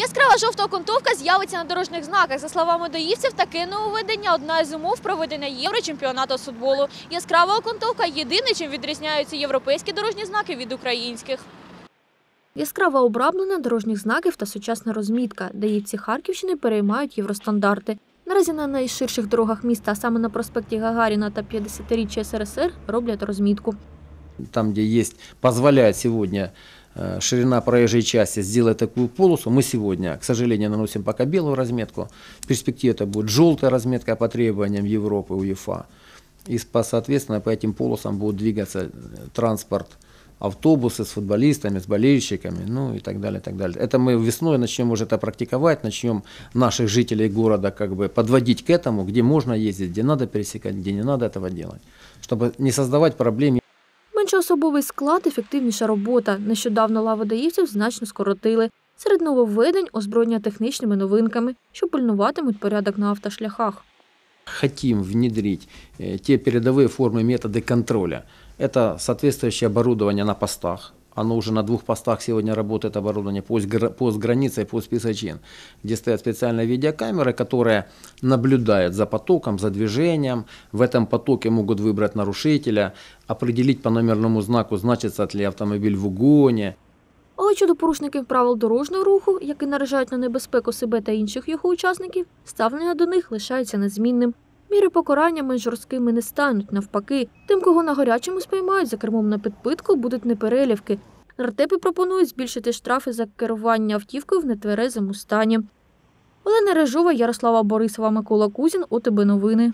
Яскрава жовта окантовка з'явиться на дорожніх знаках. За словами доївців, таке нововведення – одна із умов проведення єврочемпіонату з футболу. Яскрава окантовка – єдине, чим відрізняються європейські дорожні знаки від українських. Яскраво обраблення дорожніх знаків та сучасна розмітка. Даївці Харківщини переймають євростандарти. Наразі на найширших дорогах міста, а саме на проспекті Гагаріна та 50-річчя СРСР, роблять розмітку. там, где есть, позволяет сегодня э, ширина проезжей части сделать такую полосу, мы сегодня, к сожалению, наносим пока белую разметку. В перспективе это будет желтая разметка по требованиям Европы, УЕФА. И, соответственно, по этим полосам будет двигаться э, транспорт, автобусы с футболистами, с болельщиками, ну и так далее, так далее. Это мы весной начнем уже это практиковать, начнем наших жителей города как бы подводить к этому, где можно ездить, где надо пересекать, где не надо этого делать, чтобы не создавать проблем Меншоособовий склад, ефективніша робота. Нещодавно лави даївців значно скоротили. Серед нововведень – озброєння технічними новинками, що пильнуватимуть порядок на автошляхах. хотим внедрить э, те передовые формы методы контроля. Это соответствующее оборудование на постах. Оно уже на двух постах сегодня работает оборудование пост, гра- пост границей, пост писачин, где стоят специальные видеокамеры, которые наблюдают за потоком, за движением. В этом потоке могут выбрать нарушителя, определить по номерному знаку, значится ли автомобиль в угоне, Але щодо порушників правил дорожнього руху, які наражають на небезпеку себе та інших його учасників, ставлення до них лишається незмінним. Міри покарання жорсткими не стануть, навпаки. Тим, кого на гарячому спіймають за кермом на підпитку, будуть неперелівки. Ртепи пропонують збільшити штрафи за керування автівкою в нетверезому стані. Олена Режова, Ярослава Борисова, Микола Кузін, ОТБ Новини.